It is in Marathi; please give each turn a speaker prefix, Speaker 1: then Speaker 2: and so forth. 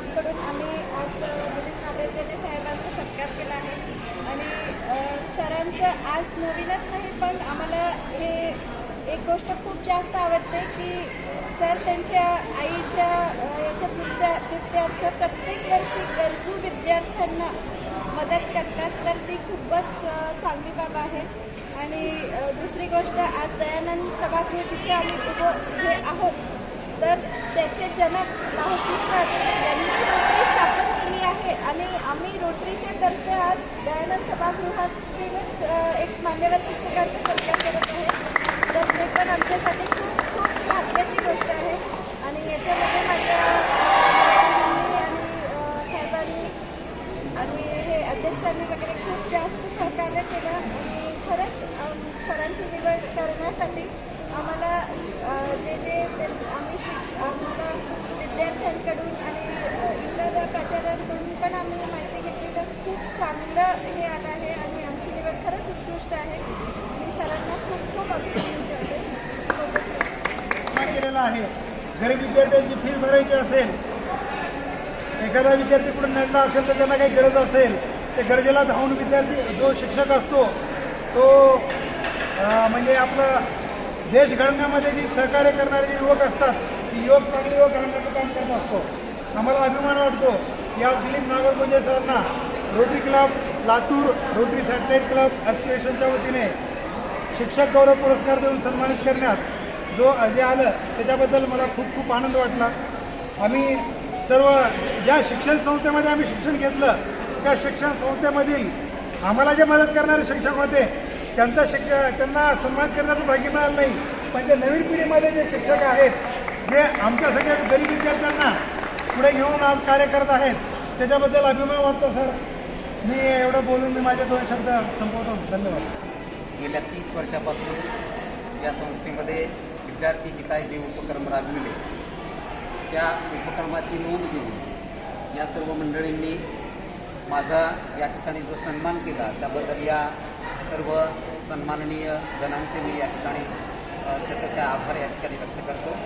Speaker 1: क्लबकडून आम्ही आज पोलीस नागरिकांचे साहेबांचा सत्कार केला आहे. आणि सरांचं आज नवीनच नाही पण आम्हाला हे एक गोष्ट खूप जास्त आवडते की सर त्यांच्या आईच्या याच्या विद्या विद्यार्थ प्रत्येक वर्षी गरजू विद्यार्थ्यांना मदत करतात तर ती खूपच चांगली बाब आहे. आणि दुसरी गोष्ट आज दयानंद सभागृह जिथे आम्ही उभे आहोत तर त्याचे जनक माहिती सर दयानंद एक मान्यवर शिक्षकांचा सत्कार करत आहे. तर ते पण आमच्यासाठी खूप खूप भाग्याची गोष्ट आहे. आणि याच्यामध्ये माझ्या आणि साहेबांनी आणि हे अध्यक्षांनी वगैरे खूप जास्त सहकार्य केलं. आणि खरंच सरांची निवड करण्यासाठी आम्हाला जे जे आम्ही शिक्ष आम्हाला विद्यार्थ्यांकडून आणि इतर प्राचार्यांकडून पण आम्ही माहिती घेतली. तर खूप चांगलं हे आलं आहे. गोष्ट आहे. मी सरांना खूप खूप अभिनंदन
Speaker 2: केलेला आहे. गरीब विद्यार्थ्यांची फीस भरायची असेल एखादा विद्यार्थी कुठे नडला असेल तर त्यांना काही गरज असेल ते गरजेला धावून विद्यार्थी जो शिक्षक असतो तो म्हणजे आपलं देश घडण्यामध्ये जी सहकार्य करणारे जे युवक असतात ती युवक चांगले युवक घडण्याचं काम करत असतो. आम्हाला अभिमान वाटतो. की आज दिलीप नागरगोजे सरांना Rotary club Latur Rotary satellite club ॲसोसिएशनच्या वतीने शिक्षक गौरव पुरस्कार देऊन सन्मानित करण्यात जो जे आलं त्याच्याबद्दल मला खूप खूप आनंद वाटला. आम्ही सर्व ज्या शिक्षण संस्थेमध्ये आम्ही शिक्षण घेतलं त्या शिक्षण संस्थेमधील आम्हाला जे मदत करणारे शिक्षक होते त्यांचा शिक्ष त्यांना सन्मान करण्याचं भाग्य मिळालं नाही. पण जे नवीन पिढीमध्ये जे शिक्षक आहेत जे आमच्या सगळ्या गरीब विद्यार्थ्यांना पुढे घेऊन आज कार्य करत आहेत त्याच्याबद्दल अभिमान वाटतो सर. मी एवढं बोलून मी माझे दोन शब्द संपवतो. धन्यवाद.
Speaker 3: गेल्या तीस वर्षापासून या संस्थेमध्ये विद्यार्थी हिताय जे उपक्रम राबविले त्या उपक्रमाची नोंद घेऊन या सर्व मंडळींनी माझा या ठिकाणी जो सन्मान केला त्याबद्दल या सर्व सन्माननीय जणांचे मी या ठिकाणी अ, शतशः आभार या ठिकाणी व्यक्त करतो.